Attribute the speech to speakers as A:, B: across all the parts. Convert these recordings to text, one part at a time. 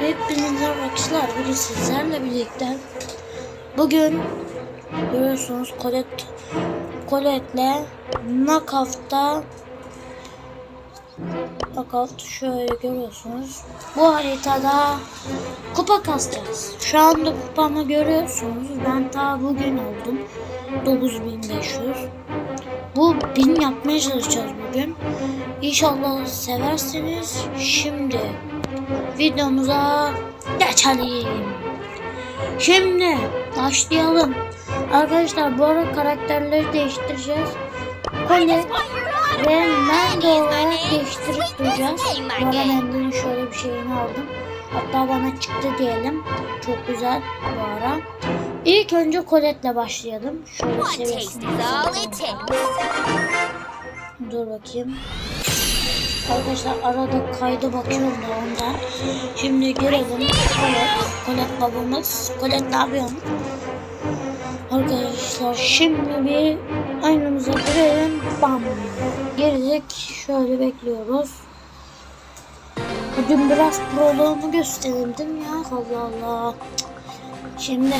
A: Hepinize arkadaşlar bugün sizlerle birlikte bugün görüyorsunuz Colette Colette'le Knockout'ta Knockout şöyle görüyorsunuz. Bu haritada kupa kasacağız. Şu anda kupamı görüyorsunuz. Ben ta bugün oldum 9500 bu bin yapmaya çalışacağız bugün. İnşallah severseniz şimdi videomuza geçelim. Şimdi başlayalım. Arkadaşlar bu ara karakterleri değiştireceğiz. Kole ve Mendo olarak değiştirip duracağız. Bu Mendo'nun şöyle bir şeyini aldım. Hatta bana çıktı diyelim. Çok güzel bu ara. İlk önce Colette'le başlayalım. Şöyle seviyesini. Dur bakayım. Arkadaşlar arada kayda bakıyorum da ondan. Şimdi görelim. Kolet, Kolet babamız. Kolet ne yapıyorsun? Arkadaşlar şimdi bir aynamıza girelim. Bam. Girdik. Şöyle bekliyoruz. Bugün biraz değil mi ya? Allah Allah. Şimdi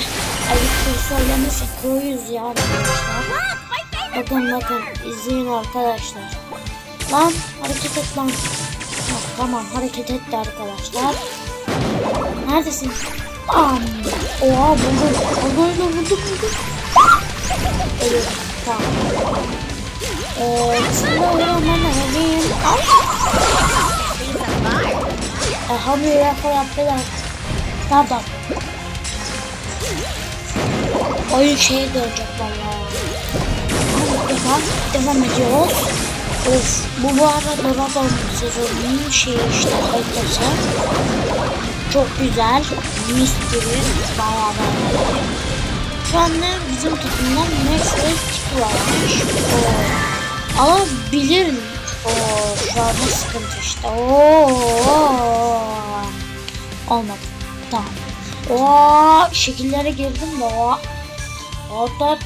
A: ayıptır söylemesi koyuz ya arkadaşlar. Bakın bakın izleyin arkadaşlar. Lan hareket et lan. Ha, tamam hareket etti arkadaşlar. Neredesin? Bam. Oha buldum. Buldum buldum buldum. Evet tamam. Ee, Bismillahirrahmanirrahim. Ay. Elhamdülillah yaptılar. Tamam. Oyun şeye dönecek vallahi. Devam, devam ediyoruz. Of, bu bu arada Dragon sezonunun şeyi işte haritası. Çok güzel. Mis gibi. Bayağı beğendim. Şu anda bizim takımdan Max ve Tiki varmış. Oo. Alabilir? Oo, şu anda sıkıntı işte. Oo. Olmadı. Tamam. Oo, şekillere girdim de o. Hatta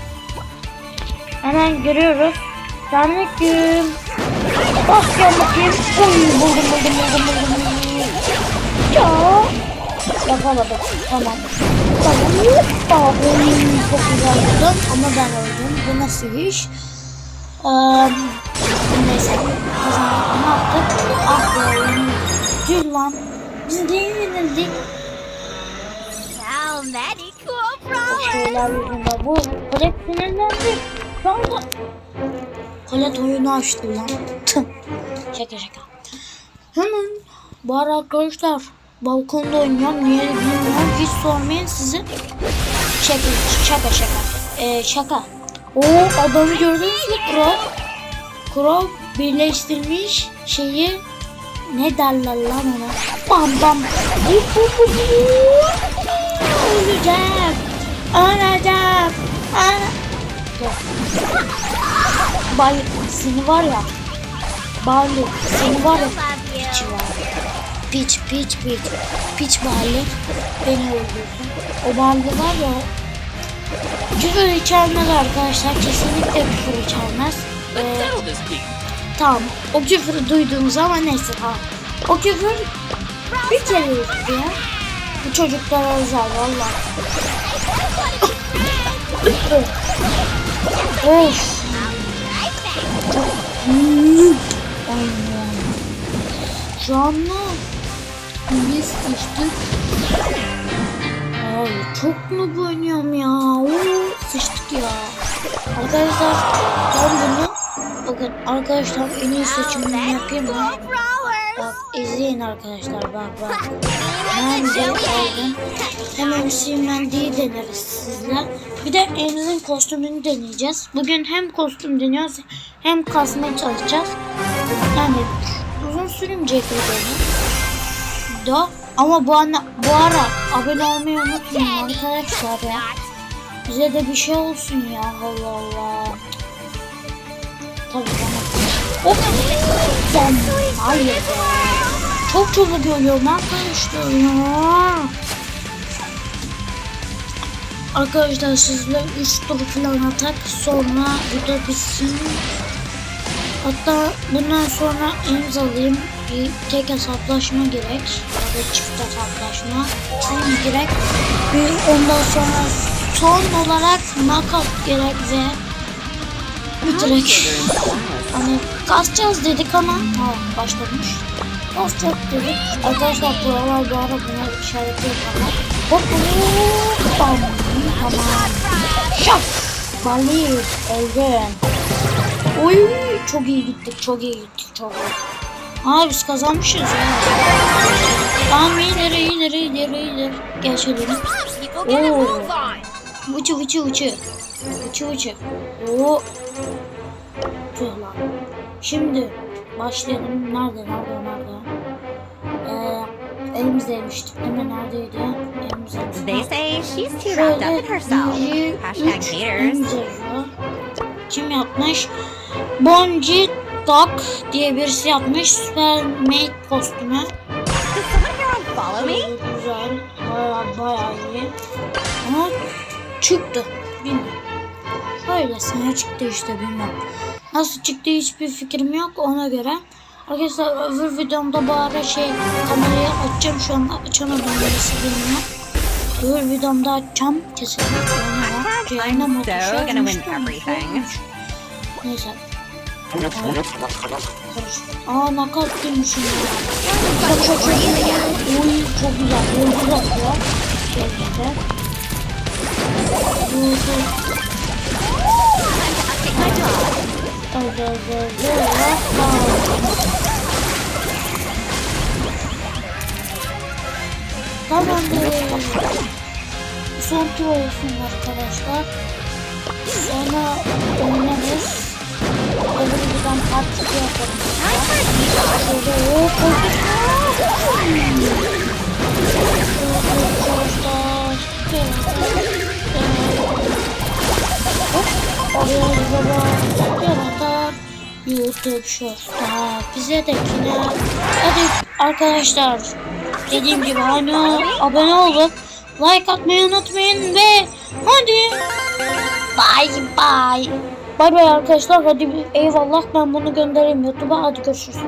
A: hemen görüyoruz. Selamünaleyküm. Gel bakayım. Uy, buldum buldum buldum buldum. Ya. Yakaladık. Tamam. Tamam. Uy, çok güzel buldum ama ben öldüm. Bu nasıl iş? Ee, neyse. Kazandık. Ne yaptık? Ah be. Tüh lan. Biz de yenildik.
B: So many cool
A: Bu
B: flowers.
A: şeyler yüzünden bu Colette sinirlendi. Şu Colette oyunu açtı lan. Tüh. şaka şaka. Hemen bu ara arkadaşlar balkonda oynuyorum. Niye bilmiyorum. Hiç sormayın sizi. Şaka şaka şaka. Ee, şaka. O adamı gördünüz mü? Kro. Kro birleştirmiş şeyi ne derler lan ona? Bam bam. Bu. Öleceğim. Öleceğim. Bay seni var ya. Barley seni var ya. Piç var. Piç piç piç. Piç Barley. Beni öldürsün. O Barley var ya. Küfür içermez arkadaşlar. Kesinlikle küfür içermez. Ee. Tamam. O küfürü duyduğunuz ama neyse tamam. O küfür bir kere etti ya. Bu çocuklara özel valla. of. Hmm. Aynen. Şu anda biz sıçtık. Ay çok mu oynuyorum ya? Oo, sıçtık ya. Arkadaşlar ben bunu bakın arkadaşlar en iyi seçimimi yapayım mı? Bak izleyin arkadaşlar bak bak. Ben de aldım. Hemen Mendy'yi deneriz sizler. Bir de Emre'nin kostümünü deneyeceğiz. Bugün hem kostüm deniyoruz hem kasmaya çalışacağız. Yani uzun sürmeyecek videonun. Da ama bu ana, bu ara abone olmayı unutmayın arkadaşlar ya. Bize de bir şey olsun ya Allah Allah. Tabii bana. Of! Sen hayır. Çok çabuk ölüyorum arkadaşlar ya. Arkadaşlar sizle 3 tur falan atak sonra video bitsin. Hatta bundan sonra imzalayayım bir tek hesaplaşma gerek ya da çift hesaplaşma en gerek bir ondan sonra son olarak knockout gerek ve bitirek hani kasacağız dedik ama ha başlamış kasacak dedik arkadaşlar buralar bu ara buna işareti yok ama hop bam tamam şak Bali öldün Oy çok iyi gittik çok iyi gittik çok iyi. Aa biz kazanmışız ya. Tamam ileri ileri ileri ileri. Oh.
B: move on.
A: Uçu uçu uçu. Uçu uçu. Oo. Tüh lan. Şimdi başlayalım. Nerede nerede nerede? Ee, elimizdeymiştik değil mi? Neredeydi? Elimizdeymiştik.
C: They say she's too wrapped up in herself. Hashtag haters.
A: Kim yapmış? Bonji Dog diye birisi yapmış. Supermate kostümü.
C: Unfollow me?
A: Güzel. Baya baya iyi. Ama çıktı. Bilmiyorum. Öylesine çıktı işte bilmiyorum. Nasıl çıktı hiçbir fikrim yok ona göre. Arkadaşlar öbür videomda bu ara şey kamerayı açacağım şu anda açamadım birisi bilmiyorum. Öbür videomda açacağım kesinlikle onu var. Olmuş. Neyse. Aa nakat demişim ya. Çok çok çok Oy çok güzel. Çok güzel ya. Güzel. Dur dur. Tamamdır. Son tur olsun arkadaşlar. Sonra oynarız. Öbür birden part 2 yaparım. Şöyle hop hop. Baba YouTube Shorts'ta bize de yine hadi arkadaşlar dediğim gibi hani abone olup like atmayı unutmayın ve hadi. Bye bye. Bay bay arkadaşlar. Hadi eyvallah ben bunu göndereyim YouTube'a. Hadi görüşürüz.